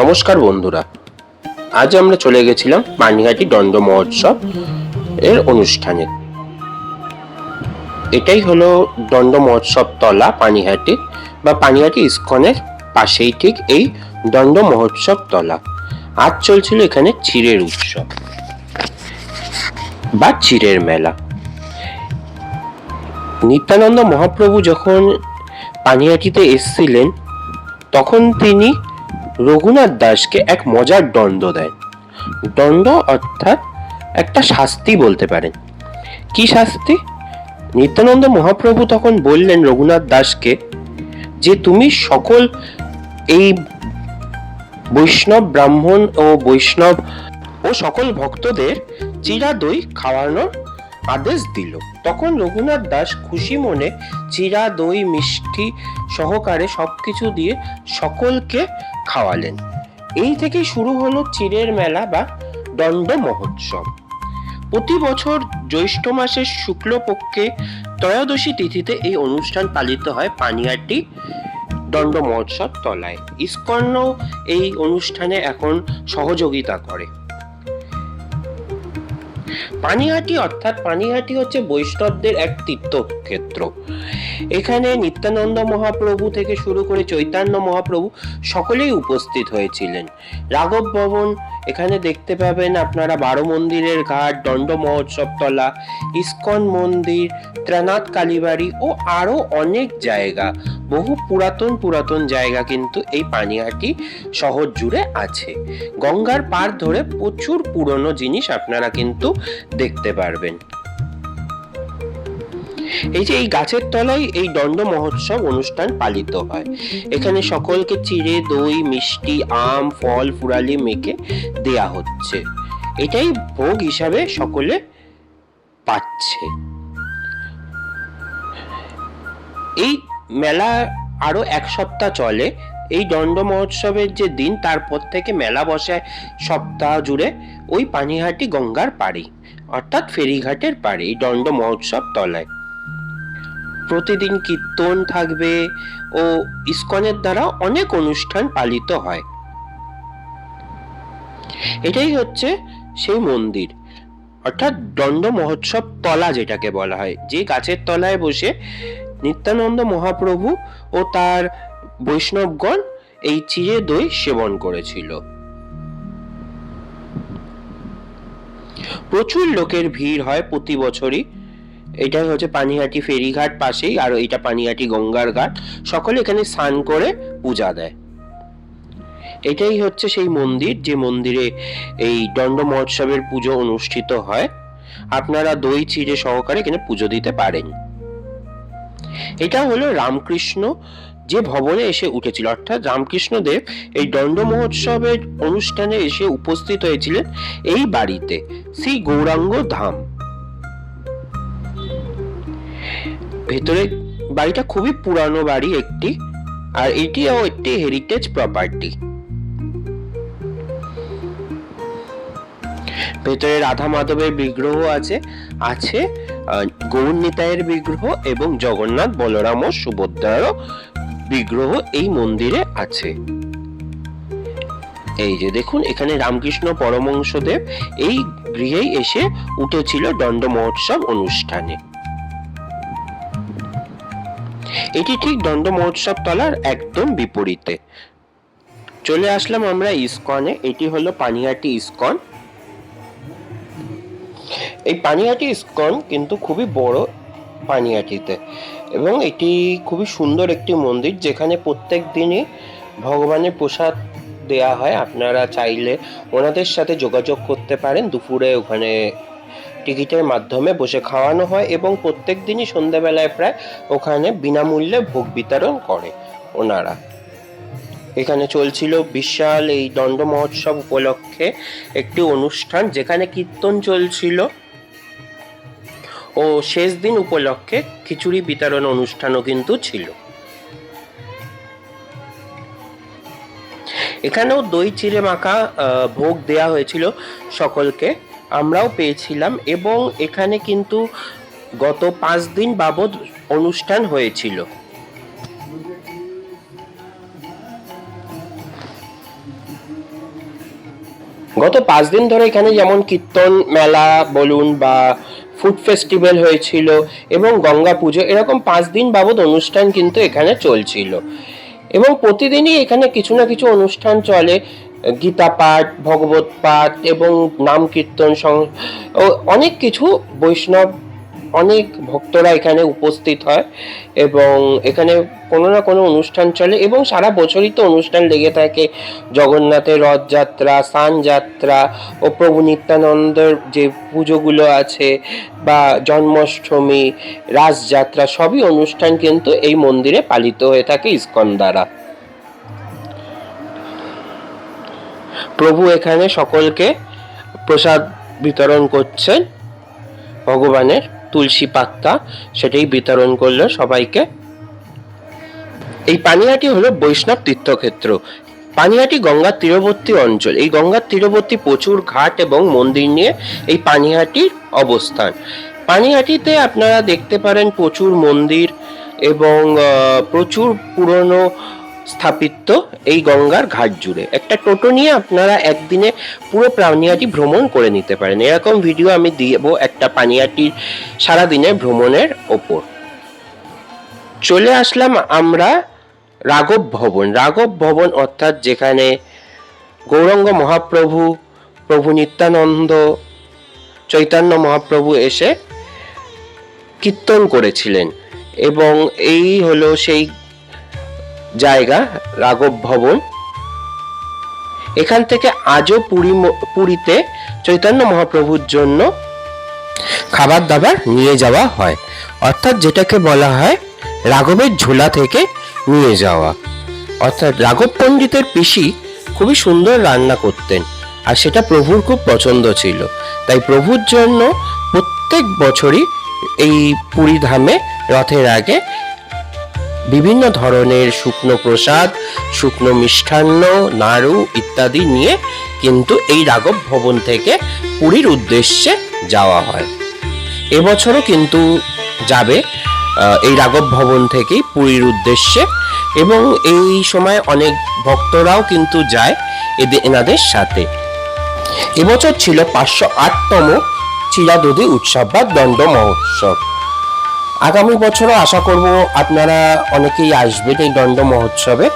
নমস্কার বন্ধুরা। আজ আমরা চলে গেছিলাম পানিহাটি দণ্ড মহোৎসব এর অনুষ্ঠানে। এটাই হলো দণ্ড মহোৎসব তলা পানিহাটি বা পানিহাটি ইস্কনের পাশেই ঠিক এই দণ্ড মহোৎসব তলা। আজ চলছিল এখানে চিরের উৎসব বা চিরের মেলা। নিত্যানন্দ মহাপ্রভু যখন পানিহাটিতে এসছিলেন, তখন তিনি রঘুনাথ দাসকে এক মজার দণ্ড দেয়। দণ্ড অর্থাৎ একটা শাস্তি বলতে পারেন কি শাস্তি? নিত্যানন্দ মহাপ্রভু তখন বললেন রঘুনাথ দাসকে যে তুমি সকল এই বৈষ্ণব ব্রাহ্মণ ও বৈষ্ণব ও সকল ভক্তদের চিরা দই খাওয়ানোর আদেশ দিল। তখন রঘুনাথ দাস খুশি মনে চিরা, দই, মিষ্টি সহকারে সব কিছু দিয়ে সকলকে খাওয়ালেন। এই থেকে শুরু হলো চিরের মেলা বা দণ্ড মহোৎসব। প্রতি বছর জ্যৈষ্ঠ মাসের শুক্লপক্ষে ত্রয়োদশী তিথিতে এই অনুষ্ঠান পালিত হয় পানিয়াটি দণ্ড মহোৎসব তলায়। ইস্কর্ণ এই অনুষ্ঠানে এখন সহযোগিতা করে। পানিহাটি অর্থাৎ পানিহাটি হচ্ছে বৈষ্ণবদের এক তীর্থক্ষেত্র। এখানে নিত্যানন্দ মহাপ্রভু থেকে শুরু করে চৈতন্য মহাপ্রভু সকলেই উপস্থিত হয়েছিলেন। রাঘব ভবন, এখানে দেখতে পাবেন আপনারা বারো মন্দিরের ঘাট, দণ্ড মহোৎসব তলা, ইস্কন মন্দির ত্রানাথ কালীবাড়ি ও আরও অনেক জায়গা। বহু পুরাতন পুরাতন জায়গা কিন্তু এই পানিহাটি শহর জুড়ে আছে। গঙ্গার পার ধরে প্রচুর পুরনো জিনিস আপনারা কিন্তু দেখতে পারবেন। এই যে এই গাছের তলায় এই দণ্ড মহোৎসব অনুষ্ঠান পালিত হয়। এখানে সকলকে চিড়ে, দই, মিষ্টি, আম, ফল, ফুরালি মেখে দেয়া হচ্ছে। এটাই ভোগ হিসাবে সকলে পাচ্ছে। এই মেলা আরও এক সপ্তাহ চলে। এই দণ্ড মহোৎসবের যে দিন, তারপর থেকে মেলা বসে সপ্তাহ জুড়ে ওই পানিহাটি গঙ্গার পাড়ে, অর্থাৎ ফেরিঘাটের পাড়ে এই দণ্ড মহোৎসব তলায়। প্রতিদিন কীর্তন থাকবে ও ইস্কনের দ্বারা অনেক অনুষ্ঠান পালিত হয়। এটাই হচ্ছে সেই মন্দির, অর্থাৎ দণ্ড মহোৎসব তলা যেটাকে বলা হয়, যে গাছের তলায় বসে নিত্যানন্দ মহাপ্রভু ও তার বৈষ্ণবগণ এই চিড়ে দই সেবন করেছিল। প্রচুর লোকের ভিড় হয় প্রতি বছরই। এটাই হচ্ছে পানিহাটি ফেরিঘাট পাশেই, আর এটা পানিহাটি গঙ্গার ঘাট। সকলে এখানে স্নান করে পূজা দেয়। এটাই হচ্ছে সেই মন্দির, যে মন্দিরে এই দণ্ড মহোৎসবের পুজো অনুষ্ঠিত হয়। আপনারা দই, চিড়ে সহকারে এখানে পুজো দিতে পারেন। এটা হলো রামকৃষ্ণ যে ভবনে এসে উঠেছিল। অর্থাৎ রামকৃষ্ণ দেব এই দণ্ড মহোৎসবের অনুষ্ঠানে এসে উপস্থিত হয়েছিলেন এই বাড়িতে, শ্রী গৌরাঙ্গ ধাম। ভেতরে বাড়িটা খুবই পুরানো বাড়ি একটি, আর এটিও একটি হেরিটেজ প্রপার্টি ভেতরে রাধা মাধবের বিগ্রহ আছে আছে গৌর নিতাইয়ের বিগ্রহ এবং জগন্নাথ বলরাম ও সুভদ্রারও বিগ্রহ এই মন্দিরে আছে। এই যে দেখুন, এখানে রামকৃষ্ণ পরমংশদেব এই গৃহেই এসে উঠেছিল দণ্ড মহোৎসব অনুষ্ঠানে। এটি ঠিক দণ্ড মহোৎসব তলার একদম বিপরীতে। চলে আসলাম আমরা ইসকনে, এটি হলো পানিহাটি ইসকন। এই পানিহাটি ইসকন কিন্তু খুবই বড় পানিহাটিতে এবং এটি খুবই সুন্দর একটি মন্দির যেখানে প্রত্যেক দিনই ভগবানের প্রসাদ দেয়া হয়। আপনারা চাইলে ওনাদের সাথে যোগাযোগ করতে পারেন। দুপুরে ওখানে টিকিটের মাধ্যমে বসে খাওয়ানো হয় এবং প্রত্যেক দিনই সন্ধ্যাবেলায় প্রায় ওখানে বিনামূল্যে ভোগ বিতরণ করে ওনারা। এখানে চলছিল বিশাল এই দণ্ড মহোৎসব উপলক্ষে একটি অনুষ্ঠান যেখানে কীর্তন চলছিল। ও শেষ দিন উপলক্ষে খিচুড়ি বিতরণ অনুষ্ঠানও কিন্তু ছিল। এখানেও দই চিড়ে মাখা ভোগ দেয়া হয়েছিল সকলকে। আমরাও পেয়েছিলাম এবং এখানে কিন্তু গত পাঁচ দিন বাবদ অনুষ্ঠান হয়েছিল। গত পাঁচ দিন ধরে এখানে যেমন কীর্তন মেলা, বলুন বা ফুড ফেস্টিভ্যাল হয়েছিল এবং গঙ্গা পুজো, এরকম পাঁচ দিন বাবদ অনুষ্ঠান কিন্তু এখানে চলছিল। এবং প্রতিদিনই এখানে কিছু না কিছু অনুষ্ঠান চলে। গীতা পাঠ, ভগবত পাঠ এবং নাম কীর্তন অনেক কিছু বৈষ্ণব অনেক ভক্তরা এখানে উপস্থিত হয় এবং এখানে কোনো না কোনো অনুষ্ঠান চলে এবং সারা বছরই তো অনুষ্ঠান লেগে থাকে। জগন্নাথের রথযাত্রা, স্নানযাত্রা ও প্রভু নিত্যানন্দের যে পুজোগুলো আছে বা জন্মাষ্টমী, রাসযাত্রা সবই অনুষ্ঠান কিন্তু এই মন্দিরে পালিত হয়ে থাকে ইস্কন দ্বারা প্রভু এখানে সকলকে প্রসাদ বিতরণ করছেন ভগবানের। তুলসী পাত্তা সেটাই বিতরণ করল সবাইকে। এই পানিহাটি হলো বৈষ্ণব তীর্থক্ষেত্র। পানিহাটি গঙ্গার তীরবর্তী অঞ্চল। এই গঙ্গার তীরবর্তী প্রচুর ঘাট এবং মন্দির নিয়ে এই পানিহাটির অবস্থান। পানিহাটিতে আপনারা দেখতে পারেন প্রচুর মন্দির এবং প্রচুর পুরনো স্থাপিত্য এই গঙ্গার ঘাট জুড়ে। একটা টোটো নিয়ে আপনারা একদিনে পুরো পানিহাটি ভ্রমণ করে নিতে পারেন। এরকম ভিডিও আমি দিব একটা পানিহাটির সারাদিনের ভ্রমণের ওপর। চলে আসলাম আমরা রাঘব ভবন। রাঘব ভবন অর্থাৎ যেখানে গৌরঙ্গ মহাপ্রভু, প্রভু নিত্যানন্দ, চৈতন্য মহাপ্রভু এসে কীর্তন করেছিলেন। এবং এই হলো সেই জায়গা, রাঘব ভবন। এখান থেকে আজও পুরী পুরীতে চৈতন্য মহাপ্রভুর জন্য খাবার দাবার নিয়ে যাওয়া হয়। অর্থাৎ যেটাকে বলা হয় রাঘবের ঝোলা থেকে নিয়ে যাওয়া। অর্থাৎ রাঘব পণ্ডিতের পিসি খুবই সুন্দর রান্না করতেন আর সেটা প্রভুর খুব পছন্দ ছিল। তাই প্রভুর জন্য প্রত্যেক বছরই এই পুরী ধামে রথের আগে বিভিন্ন ধরনের শুকনো প্রসাদ, শুকনো মিষ্টান্ন, নাড়ু ইত্যাদি নিয়ে কিন্তু এই রাঘব ভবন থেকে পুরীর উদ্দেশ্যে যাওয়া হয়। এবছরও কিন্তু যাবে এই রাঘব ভবন থেকেই পুরীর উদ্দেশ্যে এবং এই সময় অনেক ভক্তরাও কিন্তু যায় এদের এনাদের সাথে। এবছর ছিল পাঁচশো আটতম চিরাদুদি উৎসব বা দণ্ড মহোৎসব। আগামী বছরও আশা করব আপনারা অনেকেই আসবেন এই দণ্ড মহোৎসবে।